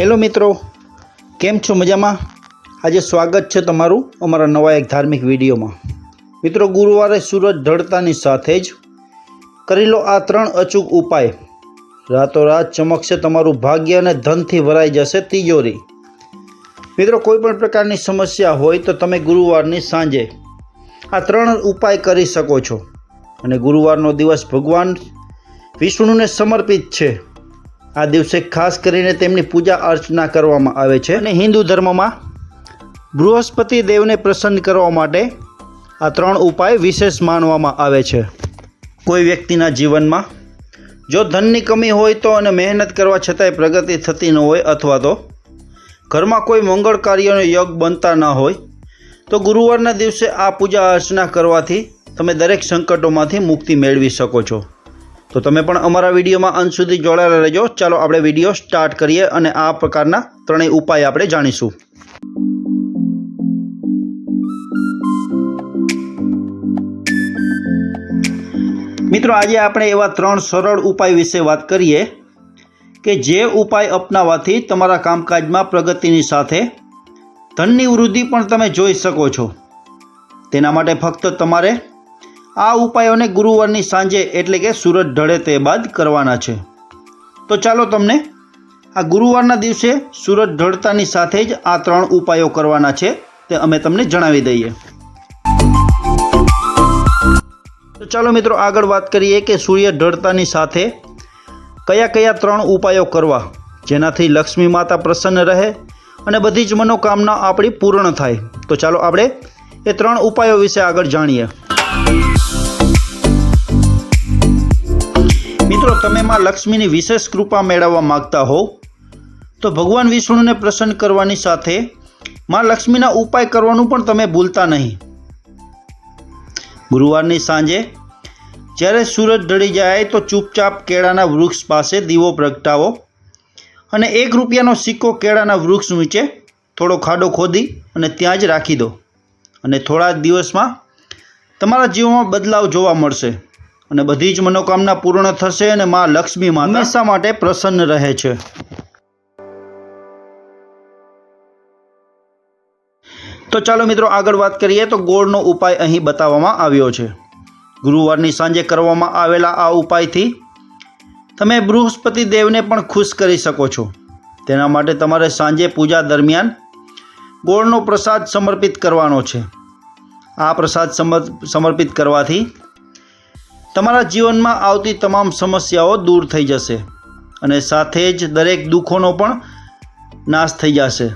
Hello મિત્રો, કેમ છો મજામાં? આજે સ્વાગત છે તમારું અમારા નવા એક ધાર્મિક વિડીયોમાં. મિત્રો, ગુરુવારે સૂરજ ઢળતાની સાથે જ કરી લો આ ત્રણ અચૂક ઉપાય. રાતોરાત ચમકશે તમારું ભાગ્ય અને ધનથી ભરાઈ જશે તિજોરી. મિત્રો કોઈ પણ પ્રકારની સમસ્યા હોય તો તમે ગુરુવારની સાંજે આ ત્રણ ઉપાય કરી શકો છો. અને ગુરુવારનો દિવસ ભગવાન વિષ્ણુને સમર્પિત છે. આ દિવસે ખાસ કરીને તેમની પૂજા અર્ચના કરવામાં આવે છે અને હિન્દુ ધર્મમાં બૃહસ્પતિ દેવને પ્રસન્ન કરવા માટે આ ત્રણ ઉપાય વિશેષ માનવામાં આવે છે. કોઈ વ્યક્તિના જીવનમાં જો ધનની કમી હોય તો અને મહેનત કરવા છતાંય પ્રગતિ થતી ન હોય અથવા તો ઘરમાં કોઈ મંગળ કાર્યનો યોગ બનતા ન હોય, તો ગુરુવારના દિવસે આ પૂજા અર્ચના કરવાથી તમે દરેક સંકટોમાંથી મુક્તિ મેળવી શકો છો. તો તમે પણ અમારા વિડીયોમાં અંત સુધી જોડાયેલા રહેજો. ચાલો આપણે વીડિયો સ્ટાર્ટ કરીએ અને આ પ્રકારના ત્રણેય ઉપાય આપણે જાણીશું. મિત્રો, આજે આપણે એવા ત્રણ સરળ ઉપાય વિશે વાત કરીએ કે જે ઉપાય અપનાવવાથી તમારા કામકાજમાં પ્રગતિની સાથે ધનની વૃદ્ધિ પણ તમે જોઈ શકો છો. તેના માટે ફક્ત તમારે આ ઉપાયોને ગુરુવારની સાંજે એટલે કે સૂરજ ઢળે તે બાદ કરવાના છે. તો ચાલો તમને આ ગુરુવારના દિવસે સૂરજ ઢળતાની સાથે જ આ ત્રણ ઉપાયો કરવાના છે તે અમે તમને જણાવી દઈએ. તો ચાલો મિત્રો આગળ વાત કરીએ કે સૂર્ય ઢળતાની સાથે કયા કયા ત્રણ ઉપાયો કરવા, જેનાથી લક્ષ્મી માતા પ્રસન્ન રહે અને બધી જ મનોકામના આપણી પૂર્ણ થાય. તો ચાલો આપણે એ ત્રણ ઉપાયો વિશે આગળ જાણીએ. તમે માં લક્ષ્મીની વિશેષ કૃપા મેળવવા માગતા હો તો ભગવાન વિષ્ણુને પ્રસન્ન કરવાની સાથે માં લક્ષ્મીના ઉપાય કરવાનું પણ તમે ભૂલતા નહીં. ગુરુવારની સાંજે જ્યારે સૂરજ ઢળી જાય તો ચૂપચાપ કેળાના વૃક્ષ પાસે દીવો પ્રગટાવો અને એક રૂપિયાનો સિક્કો કેળાના વૃક્ષ નીચે થોડો ખાડો ખોદી અને ત્યાં જ રાખી દો. અને થોડા દિવસમાં તમારા જીવનમાં બદલાવ જોવા મળશે. અને બધી જ મનોકામના પૂર્ણ થશે અને માં લક્ષ્મી માં હંમેશા માટે પ્રસન્ન રહે છે. તો ચાલો મિત્રો આગળ વાત કરીએ તો ગોળનો ઉપાય અહીં બતાવવામાં આવ્યો છે. ગુરુવારની સાંજે કરવામાં આવેલા આ ઉપાયથી તમે બૃહસ્પતિ દેવને પણ ખુશ કરી શકો છો. તેના માટે તમારે સાંજે પૂજા દરમિયાન ગોળનો પ્રસાદ સમર્પિત કરવાનો છે. આ પ્રસાદ સમર- સમર્પિત કરવાથી તમારા જીવનમાં આવતી તમામ સમસ્યાઓ દૂર થઈ જશે અને સાથે જ દરેક દુઃખોનો પણ નાશ થઈ જશે.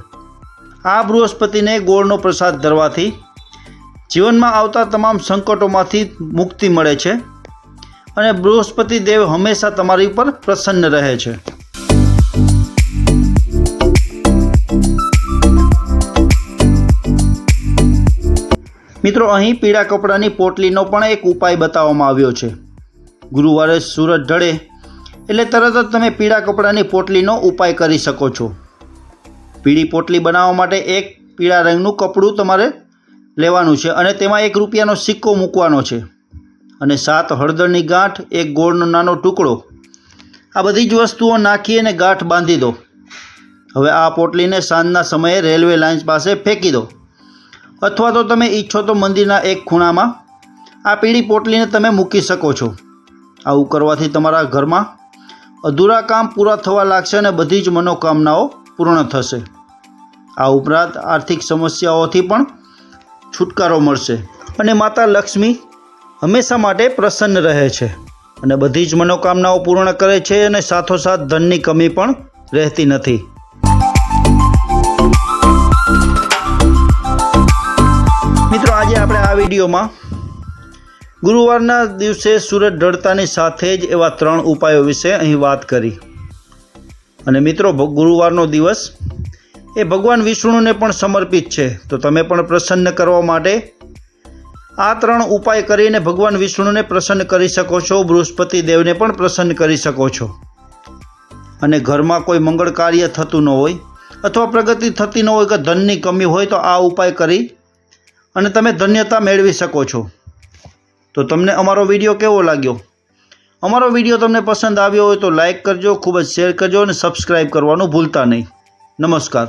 આ બૃહસ્પતિને ગોળનો પ્રસાદ ધરવાથી જીવનમાં આવતા તમામ સંકટોમાંથી મુક્તિ મળે છે અને બૃહસ્પતિ દેવ હંમેશા તમારી ઉપર પ્રસન્ન રહે છે. મિત્રો, અહીં પીળા કપડાની પોટલીનો પણ એક ઉપાય બતાવવામાં આવ્યો છે. ગુરુવારે સૂરજ ઢળે એટલે તરત જ તમે પીળા કપડાની પોટલીનો ઉપાય કરી શકો છો. પીળી પોટલી બનાવવા માટે એક પીળા રંગનું કપડું તમારે લેવાનું છે અને તેમાં એક રૂપિયાનો સિક્કો મૂકવાનો છે અને સાત હળદરની ગાંઠ, એક ગોળનો નાનો ટુકડો. આ બધી જ વસ્તુઓ નાખી અને ગાંઠ બાંધી દો. હવે આ પોટલીને સાંજના સમયે રેલવે લાઇન્સ પાસે ફેંકી દો. અથવા તો તમે ઈચ્છો તો મંદિરના એક ખૂણામાં આ પીળી પોટલીને તમે મૂકી શકો છો. આવું કરવાથી તમારા ઘરમાં અધૂરા કામ પૂરા થવા લાગશે અને બધી જ મનોકામનાઓ પૂર્ણ થશે. આ ઉપરાંત આર્થિક સમસ્યાઓથી પણ છુટકારો મળશે અને માતા લક્ષ્મી હંમેશા માટે પ્રસન્ન રહે છે અને બધી જ મનોકામનાઓ પૂર્ણ કરે છે અને સાથોસાથ ધનની કમી પણ રહેતી નથી. વિડીયોમાં, ગુરુવારના દિવસે સૂરજ ઢળતાની સાથે જ એવા ત્રણ ઉપાયો વિશે અહીં વાત કરી. અને મિત્રો ગુરુવારનો દિવસ એ ભગવાન વિષ્ણુને પણ સમર્પિત છે. તો તમે પણ પ્રસન્ન કરવા માટે આ ત્રણ ઉપાય કરીને ભગવાન વિષ્ણુને પ્રસન્ન કરી શકો છો, બૃહસ્પતિ દેવને પણ પ્રસન્ન કરી શકો છો. અને ઘરમાં કોઈ મંગળ કાર્ય થતું ન હોય, અથવા પ્રગતિ થતી ન હોય કે ધનની કમી હોય, તો આ ઉપાય કરી અને તમે ધન્યતા મેળવી શકો છો. તો તમને અમારો વીડિયો કેવો લાગ્યો? અમારો વીડિયો તમને પસંદ આવ્યો હોય તો લાઈક કરજો, ખૂબ જ શેર કરજો અને સબસ્ક્રાઈબ કરવાનું ભૂલતા નહીં. નમસ્કાર.